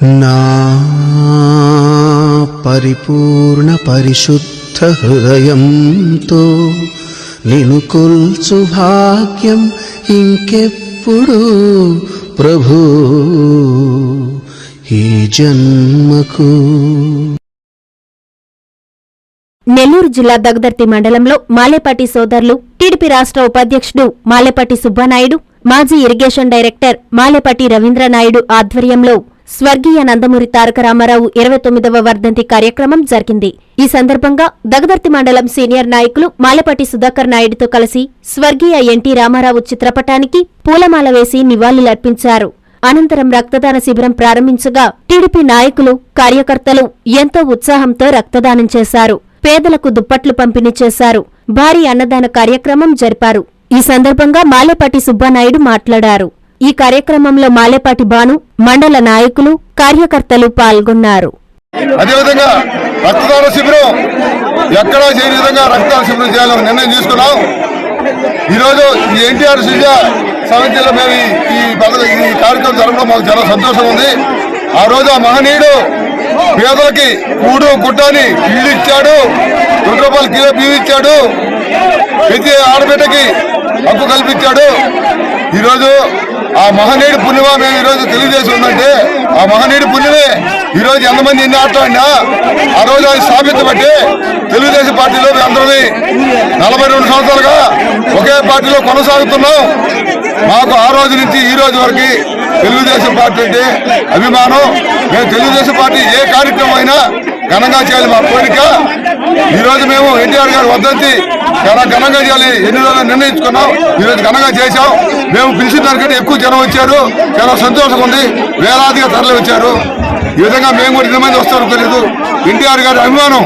నా పరిపూర్ణ పరిశుద్ధ హృదయంతో నిను కొల్చు భాగ్యం ఇంకెప్పుడు ప్రభు. ఈ జన్మకు నెల్లూరు జిల్లా దగదర్తి మండలంలో మాలేపాటి సోదరులు టీడీపీ రాష్ట్ర ఉపాధ్యక్షుడు మాలేపాటి సుబ్బానాయుడు మాజీ ఇరిగేషన్ డైరెక్టర్ మాలేపాటి రవీంద్రనాయుడు ఆధ్వర్యంలో స్వర్గీయ నందమూరి తారక రామారావు ఇరవై తొమ్మిదవ వర్ధంతి కార్యక్రమం జరిగింది. ఈ సందర్భంగా దగదర్తి మండలం సీనియర్ నాయకులు మాలపాటి సుధాకర్ నాయుడుతో కలిసి స్వర్గీయ ఎన్టీ రామారావు చిత్రపటానికి పూలమాల వేసి నివాళులర్పించారు. అనంతరం రక్తదాన శిబిరం ప్రారంభించగా టీడీపీ నాయకులు కార్యకర్తలు ఎంతో ఉత్సాహంతో రక్తదానం చేశారు. పేదలకు దుప్పట్లు పంపిణీ చేశారు. భారీ అన్నదాన కార్యక్రమం జరిపారు. ఈ సందర్భంగా మాలేపాటి సుబ్బానాయుడు మాట్లాడారు. ఈ కార్యక్రమంలో మాలేపాటి బాను మండల నాయకులు కార్యకర్తలు పాల్గొన్నారు. అదేవిధంగా రక్తదాన శిబిరం ఎక్కడా చేయని విధంగా రక్తదాన శిబిరం చేయాలని నిర్ణయం తీసుకున్నాం. ఈరోజు ఈ ఎన్టీఆర్ సుజ సమితిలో మేము ఈ- ఈ ఈ కార్యక్రమం జరగడం మాకు చాలా సంతోషం ఉంది. ఆ రోజు ఆ మహనీయుడు పేదలకి కూడు గుడ్డని ఇల్లు ఇచ్చాడు రెండు రూపాయలు కిలో బియ్యం ఇచ్చాడు ప్రతి ఆడబిడ్డకి హక్కు కల్పించాడు. ఈరోజు ఆ మహనీయుడి పుణ్యమా మేము ఈరోజు తెలియజేసి ఉందంటే ఆ మహనీయుడి పుణ్యమే. ఈరోజు ఎంతమంది ఎన్ని ఆటలాడినా ఆ రోజు అది స్థాపించబట్టి తెలుగుదేశం పార్టీలో మేము నలభై రెండు సంవత్సరాలుగా ఒకే పార్టీలో కొనసాగుతున్నాం. మాకు ఆ రోజు నుంచి ఈ రోజు వరకు తెలుగుదేశం పార్టీ అంటే అభిమానం. మేము తెలుగుదేశం పార్టీ ఏ కార్యక్రమం అయినా ఘనంగా చేయాలి మా కోరిక. ఈరోజు మేము ఎన్టీఆర్ గారు వద్దంతి చాలా ఘనంగా చేయాలి. ఎన్ని రోజులు నిర్ణయించుకున్నాం? ఈ రోజు ఘనంగా చేశాం. మేము పిలిచిన దానికంటే ఎక్కువ జనం వచ్చారు. చాలా సంతోషంగా ఉంది. వేలాదిగా తరలి వచ్చారు. ఈ విధంగా మేము కూడా ఇంతమంది వస్తారో తెలియదు ఎన్టీఆర్ గారి అభిమానం.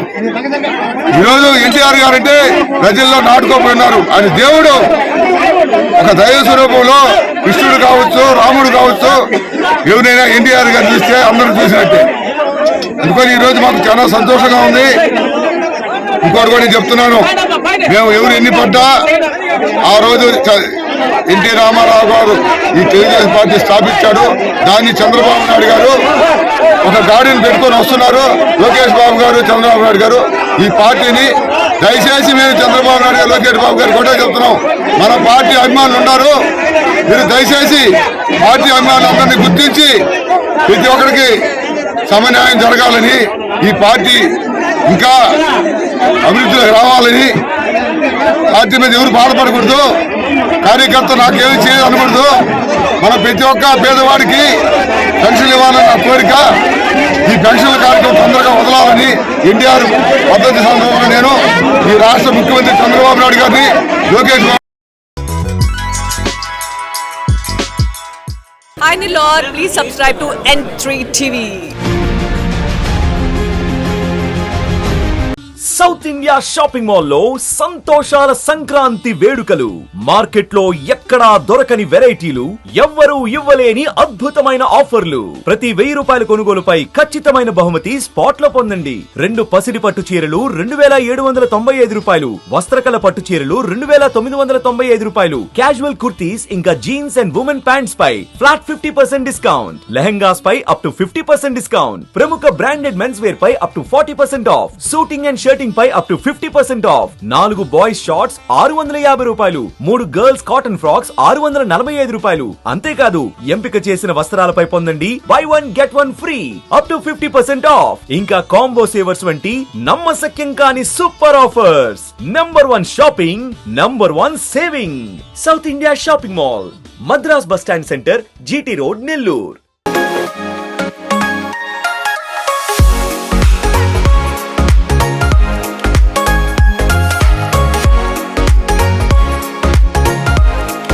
ఈరోజు ఎన్టీఆర్ గారు అంటే ప్రజల్లో నాటుకోపోయినారు. ఆయన దేవుడు. ఒక దైవ స్వరూపంలో కృష్ణుడు కావచ్చు రాముడు కావచ్చు. ఎవరైనా ఎన్టీఆర్ గారు చూస్తే అందరూ చూసినట్టే. అందుకని ఈ రోజు మాకు చాలా సంతోషంగా ఉంది. ఇంకోటి కూడా నేను చెప్తున్నాను. మేము ఎవరు ఎన్ని పడ్డా ఆ రోజు చ- ఎన్టీ రామారావు గారు ఈ తెలుగుదేశం పార్టీ స్థాపించాడు. దాన్ని చంద్రబాబు నాయుడు గారు ఒక గాడిని పెట్టుకొని వస్తున్నారు. లోకేష్ బాబు గారు చంద్రబాబు నాయుడు గారు. ఈ పార్టీని దయచేసి మేము చంద్రబాబు నాయుడు గారు లోకేష్ బాబు గారు కూడా చెప్తున్నాం. మన పార్టీ అభిమానులు ఉన్నారు. మీరు దయచేసి పార్టీ అభిమానులందరినీ గుర్తించి ప్రతి ఒక్కరికి సమన్యాయం జరగాలని ఈ పార్టీ ఇంకా అభివృద్ధిలోకి రావాలని పార్టీ మీద ఎవరు బాధపడకూడదు. కార్యకర్త నాకేమి చేయాలనకూడదు అనకూడదు. మన ప్రతి ఒక్క పేదవాడికి పెన్షన్ ఇవ్వాలన్న నా కోరిక ఈ పెన్షన్ల కార్యక్రమం తొందరగా వదలాలని ఎన్టీఆర్ పద్ధతి సందర్భంగా నేను ఈ రాష్ట్ర ముఖ్యమంత్రి చంద్రబాబు నాయుడు గారిని Lokesh Babu Hi Nilor, please subscribe to N3 TV. South India shopping మాల్లో సంతోషాల సంక్రాంతి వేడుకలు. మార్కెట్లో ఎక్కడా దొరకని వెరైటీలు ఎవ్వరూ ఇవ్వలేని అద్భుతమైన ఆఫర్లు. ప్రతి వెయ్యి రూపాయల కొనుగోలుపై ఖచ్చితమైన బహుమతి స్పాట్లో పొందండి. రెండు పసిడి పట్టు చీరలు రెండు వేల ఏడు వందల తొంభై ఐదు రూపాయలు వస్త్రకల పట్టు చీరలు రెండు వేల తొమ్మిది వందల తొంభై ఐదు రూపాయలు. క్యాజువల్ కుర్తీస్ ఇంకా jeans and women pants pi flat fifty percent discount. Lehengas pi up to fifty percent discount. ప్రముఖ branded men's wear pi up to forty percent off. Shooting and shirting pi up to fifty percent off నాలుగు boys shorts ఆరు వందల యాభై రూపాయలు. మూడు girls cotton frocks ఆరు వందల నలభై ఐదు రూపాయలు. అంతేకాదు ఎంపిక చేసిన వస్త్రాలపై పొందండి. Buy one get one free up to fifty percent off ఇంకా కాంబో సేవర్స్ వంటి నమ్మశక్యం కాని super offers number one shopping number one saving south India shopping mall Madras bus stand centre GT road Nellore